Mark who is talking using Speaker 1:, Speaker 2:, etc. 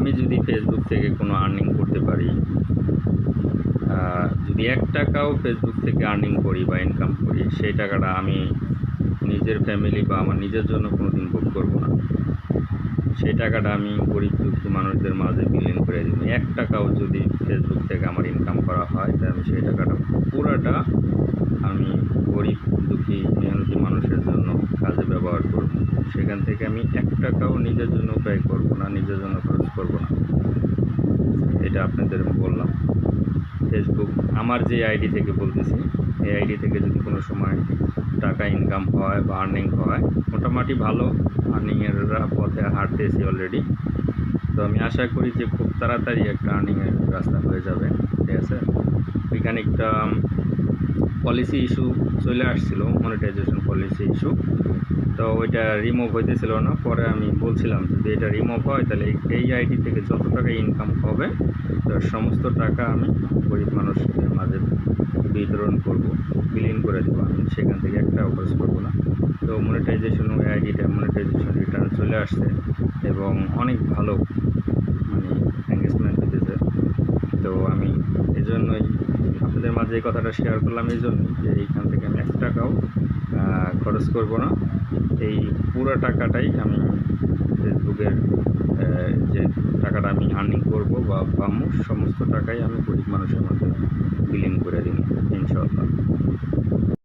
Speaker 1: আমি যদি ফেসবুক থেকে কোনো আর্নিং করতে পারি যদি এক টাকাও ফেসবুক থেকে আর্নিং করি বা ইনকাম করি, সেই টাকাটা আমি নিজের ফ্যামিলি বা আমার নিজের জন্য কোনো দিন ভোগ করব না। সেই টাকাটা আমি গরিব দুঃখী মানুষদের মাঝে বিলীন করে দিব। এক টাকাও যদি ফেসবুক থেকে আমার ইনকাম করা হয়, তাহলে আমি সেই টাকাটা পুরাটা আমি গরিব দুঃখী মেহনতি মানুষের জন্য কাজে ব্যবহার করব সেখান থেকে আমি এক টাকাও নিজের জন্য ব্যয় করব না, নিজের জন্য খরচ করব না। এটা আপনাদের বললাম। ফেসবুক আমার যে আইডি থেকে বলতেছি, এই আইডি থেকে যদি কোনো সময় টাকা ইনকাম হয় বা আর্নিং হয়, মোটামুটি ভালো। আর্নিংয়ের পথে হাঁটতেছি অলরেডি তো আমি আশা করি যে খুব তাড়াতাড়ি একটা আর্নিংয়ের রাস্তা হয়ে যাবে। ঠিক আছে? ওইখানে একটা পলিসি ইস্যু চলে আসছিল মনিটাইজেশন পলিসি ইস্যু তো ওইটা রিমুভ হইতেছিল না, পরে আমি বলছিলাম যদি এটা রিমুভ হয়, তাহলে এই- আইডি থেকে যত টাকা ইনকাম হবে, তো সমস্ত টাকা আমি গরিব মানুষের মাঝে বিতরণ করব, বিলীন করে দেবো। আমি সেখান থেকে একটা খরচ করব না। তো মনিটাইজেশন ওই আইডিটা মনিটাইজেশন রিটার্ন চলে আসছে, এবং অনেক ভালো মানে এঙ্গেজমেন্ট হইতেছে তো আমি এই জন্যই আপনাদের মাঝে এই কথাটা শেয়ার করলাম এই জন্য যে এইখান থেকে আমি এক টাকাও খরচ করব না। এই পুরো টাকাটাই আমি ফেসবুকের যে টাকাটা আমি আর্নিং করব বা পাবো সমস্ত টাকাই আমি গরিব মানুষের মধ্যে বিলিং করে